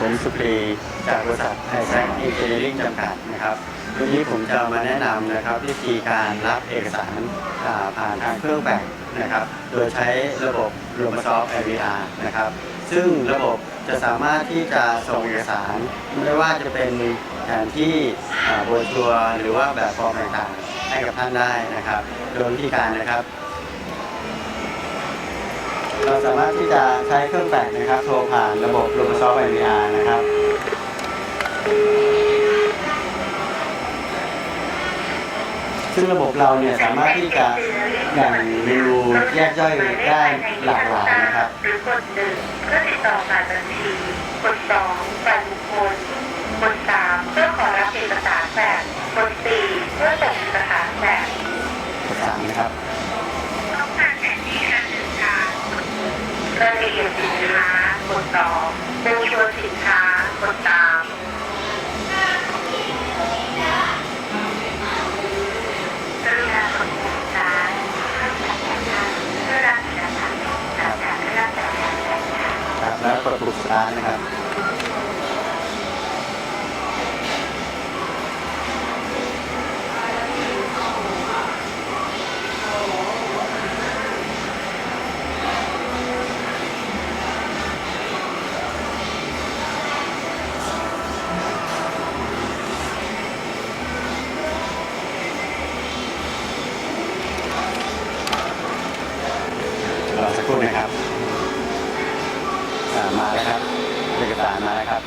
ผมสุปรีจากบริษัทไทแซงเอนจิเนียริ่งจำกัดนะครับวันนี้ผมจะมาแนะนำนะครับวิธีการรับเอกสารผ่านทางเครื่องแบ่งนะครับ โดยใช้ระบบ Microsoft IVR นะครับ ซึ่งระบบจะสามารถที่จะส่งเอกสาร ไม่ว่าจะเป็นแผนที่โบรชัวหรือว่าแบบฟอร์มต่างๆให้กับท่านได้นะครับ โดยวิธีการนะครับ เราสามารถที่จะใช้เครื่องแบ่งนะครับโทรผ่านระบบ Microsoft IVR นะครับซึ่งระบบเราเนี่ยสามารถที่จะแบ่งเมนูแยกย่อยได้หลากหลายนะครับหรือกดหนึ่งเพื่อติดต่อผ่านบัญชีกดสองฝ่ายบุคคลกดสามเพื่อขอรับเอกสารแบบกดสี่เพื่อส่งเอกสารแบบ กดสามนะครับ ต้องการแผนที่การเดินทาง รายละเอียดสินค้ากดสองโบรชัวร์สินค้ากดสามกรุณากดสินค้าเพื่อรับเอกสารหลังจากได้รับจากการจัดการครับแล้วกดปุ่มสตาร์ทนะครับ อสักครู่นะครับมาแล้วครับเอกสารมาแล้วครับ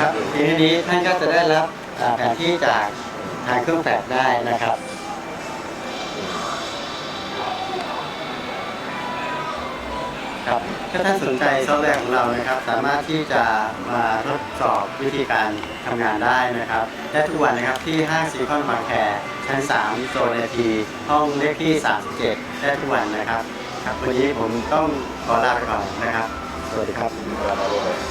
นะครับทีนี้ท่านก็จะได้รับแผนที่จากทางเครื่องแปลได้นะครับครับถ้าท่านสนใจซอฟต์แวร์ของเรานะครับ สามารถที่จะมาทดสอบวิธีการทำงานได้นะครับและทุกวันนะครับที่ห้างซีคอนบางแคชั้น 3 โซนที ห้องเลขที่ 37ได้ทุกวันนะครับ ครับวันนี้ผมต้องขอลาไปก่อนนะครับ สวัสดีครับ